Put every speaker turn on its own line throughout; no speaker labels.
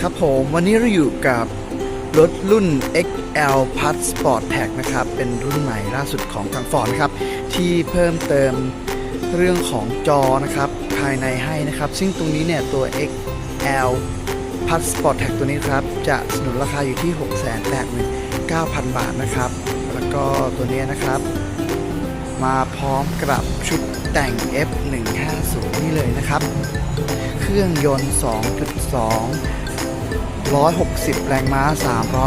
ครับผมวันนี้เราอยู่กับรถรุ่น XL Plus Sport Tag นะครับ เป็นรุ่นใหม่ล่าสุดของทางฟอร์ดนะครับ ที่เพิ่มเติมเรื่องของจอนะครับ ภายในให้นะครับ ซึ่งตรงนี้เนี่ยตัว XL Plus Sport Tag ตัวนี้ครับ จะสนุนราคาอยู่ที่ 689,000 บาทนะครับ แล้วก็ตัวนี้นะครับ มาพร้อมกับชุดแต่ง F150 นี่เลยนะครับ เครื่องยนต์ 2.2 160 แรงม้า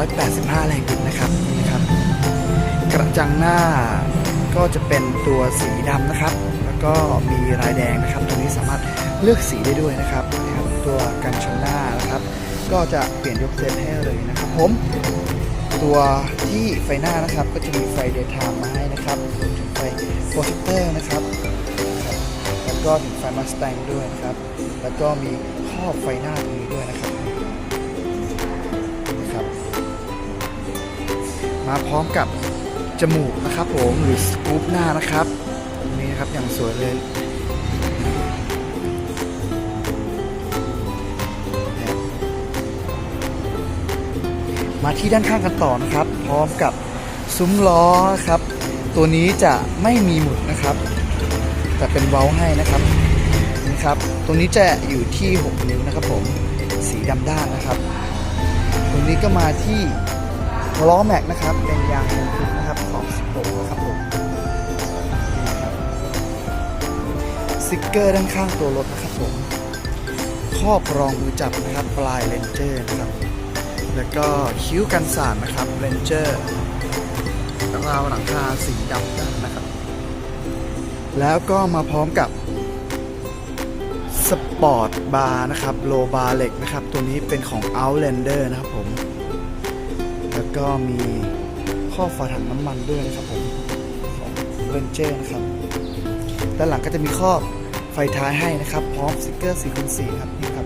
385 แรงบิดนะครับนี่ครับ กระจังหน้าก็จะเป็นตัวสีดำนะครับ แล้วก็มีลายแดงนะครับ ตรงนี้สามารถเลือกสีได้ด้วยนะครับนะครับ ตัวกันชนหน้านะครับ ก็จะเปลี่ยนยกเซตให้เลยนะครับผม ตัวที่ไฟหน้านะครับก็จะมีไฟเดย์ไทม์มาให้นะครับรวมถึงไฟโปรเจคเตอร์นะครับ แล้วก็ถึงไฟมาสแตงด้วยนะครับ แล้วก็มีครอไฟหน้าตรงนี้ด้วยนะครับ มาพร้อมกับจมูกนะครับผมหรือสกู๊ปหน้านะครับตรงนี้นะครับอย่างสวยเลยมาที่ด้านข้างกันต่อนะครับ พร้อมกับซุ้มล้อนะครับ ตัวนี้จะไม่มีหมุดนะครับ แต่เป็นเว้าให้นะครับนี่ครับตรงนี้จะอยู่ที่ 6 นิ้วนะครับผมสีดำด้านนะครับตรงนี้ก็มาที่ ล้อแม็กนะครับ เป็นยางมงคุดนะครับของ16นะครับผมนี่นะครับสติกเกอร์ด้านข้างตัวรถนะครับผมครอบรองมือจับนะครับปลายเลนเจอร์นะครับแล้วก็คิ้วกันสาดนะครับเลนเจอร์ราวหลังคาสีดำด้านนะครับ แล้วก็มาพร้อมกับสปอร์ตบาร์นะครับโลบาร์เหล็กนะครับ ตัวนี้เป็นของ Outlander นะครับผม แล้วก็มีข้อฝาถังน้ำมันด้วยนะครับผมของ Ranger นะครับด้านหลังก็จะมีข้อไฟท้ายให้นะครับ พร้อมสติกเกอร์4คูณ4ครับนี่ครับ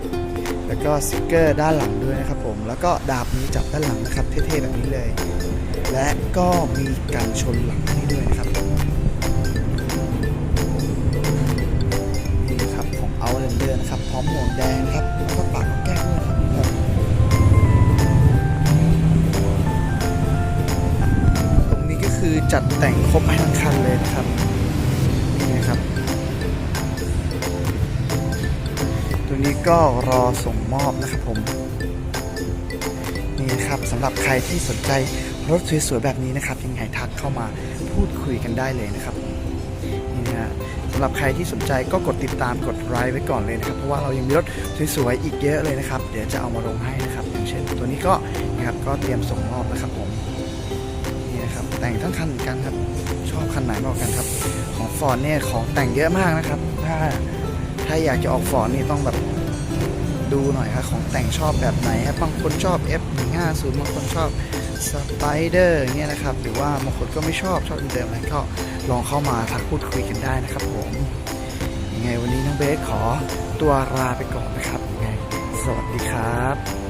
แล้วก็สติกเกอร์ด้านหลังด้วยนะครับผม แล้วก็ดาบนี้จับด้านหลังนะครับเท่ๆแบบนี้เลย และก็มีการชนหลังให้ด้วยนะครับนี่ครับของ Outlander นะครับ พร้อมหมวกแดงนะครับ จัดแต่งครบให้ทั้งคันเลยนะครับนี่นะครับ ตัวนี้ก็รอส่งมอบนะครับผม นี่นะครับสำหรับใครที่สนใจรถสวยๆแบบนี้นะครับ ยังไงทักเข้ามาพูดคุยกันได้เลยนะครับนี่นะฮะสำหรับใครที่สนใจก็กดติดตามกดไลค์ไว้ก่อนเลยนะครับ เพราะว่าเรายังมีรถสวยๆอีกเยอะเลยนะครับ เดี๋ยวจะเอามาลงให้นะครับ อย่างเช่น ตัวนี้ก็นะครับก็เตรียมส่งมอบนะครับผม แต่งทั้งคันเหมือนกันครับ ชอบคันไหนมากกันครับ ของฟอร์ดเนี่ยของแต่งเยอะมากนะครับ ถ้าถ้าอยากจะออกฟอร์ดนี่ต้องแบบดูหน่อยครับของแต่งชอบแบบไหนครับบางคนชอบ F150 บางคนชอบสไปเดอร์เงี้ยนะครับ หรือว่าบางคนก็ไม่ชอบชอบเดิมๆอะไรก็ลองเข้ามาทักพูดคุยกันได้นะครับผมยังไงวันนี้น้องเบสขอตัวลาไปก่อนนะครับยังไงสวัสดีครับ